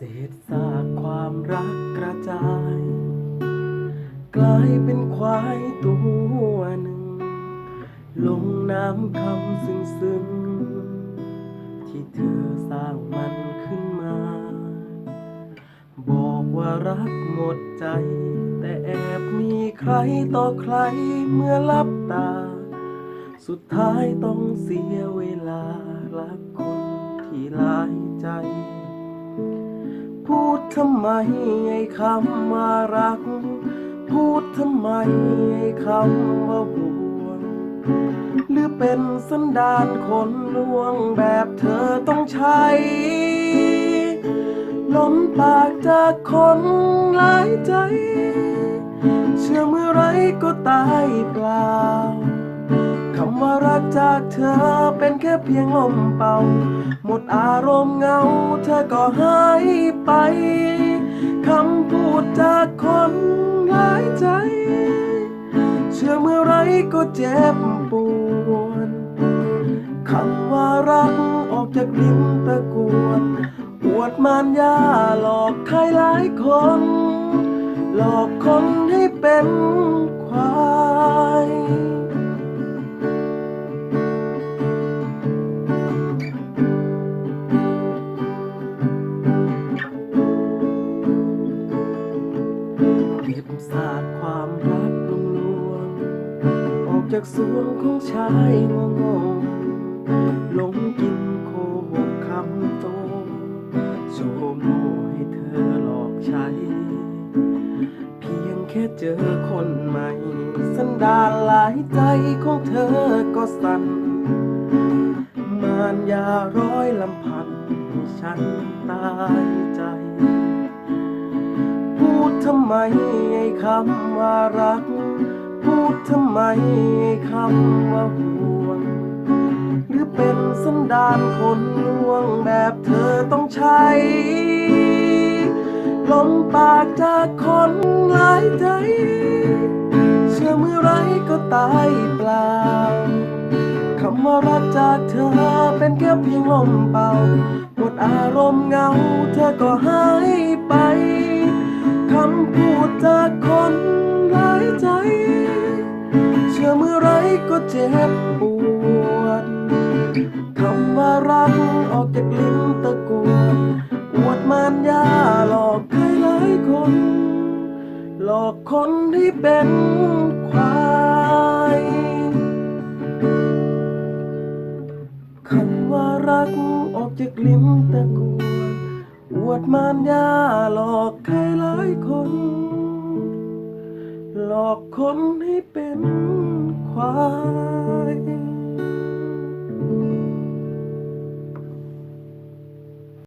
ใจากลายเป็นควายตัวหนึ่ง ลงน้ำคำซึ้งซึ้งที่เธอสร้างมันขึ้นมา บอกว่ารักหมดใจ แต่แอบมีใครต่อใครเมื่อลับตา สุดท้ายต้องเสียเวลารักคนที่หลายใจ พูดทำไมไอ้คำว่ารัก พูดทำไมไอ้คำว่าห่วง หรือเป็นสันดานคนลวงแบบเธอต้องใช้ล้มปากจากคนหลายใจ เชื่อเมื่อไรก็ตายเปล่าคำว่ารักจากเธอเป็นแค่เพียงลมเป่า หมดอารมณ์เหงาเธอก็หาย ไป คำพูดจากคนหลายใจ เชื่อเมื่อไรก็เจ็บปวดคำว่ารักออกจากลิ้นตะกวนปวดมานยาหลอกใครหลายคน หลอกคนให้เป็น จากสวงของชายงงงหลงกินโคหกคำโตโชว์โมให้เธอหลอกใช้ เพียงแค่เจอคนใหม่ สันดานหลายใจของเธอก็สั่นมารยาร้อยลำพันฉันตายใจ พูดทำไมไอ้คำว่ารัก ทำไมคำว่าห่วง หรือเป็นสันดานคนลวงแบบเธอต้องใช้ลมปากจากคนหลายใจ เชื่อเมื่อไรก็ตายเปล่าคำว่ารักจากเธอเป็นแค่เพียงลมเป่าหมดอารมณ์เหงาเธอก็หายไปคำพูดจากคนหลายใจ ก็เจ็บปวดคำว่ารักออกจากลิ้นตะกวดอวดมารยาหลอกใครหลายคน หลอกคนที่เป็นควายคำว่ารักออกจากลิ้นตะกวดอวดมารยาหลอกใครหลายคน หลอกคนให้เป็น ควาย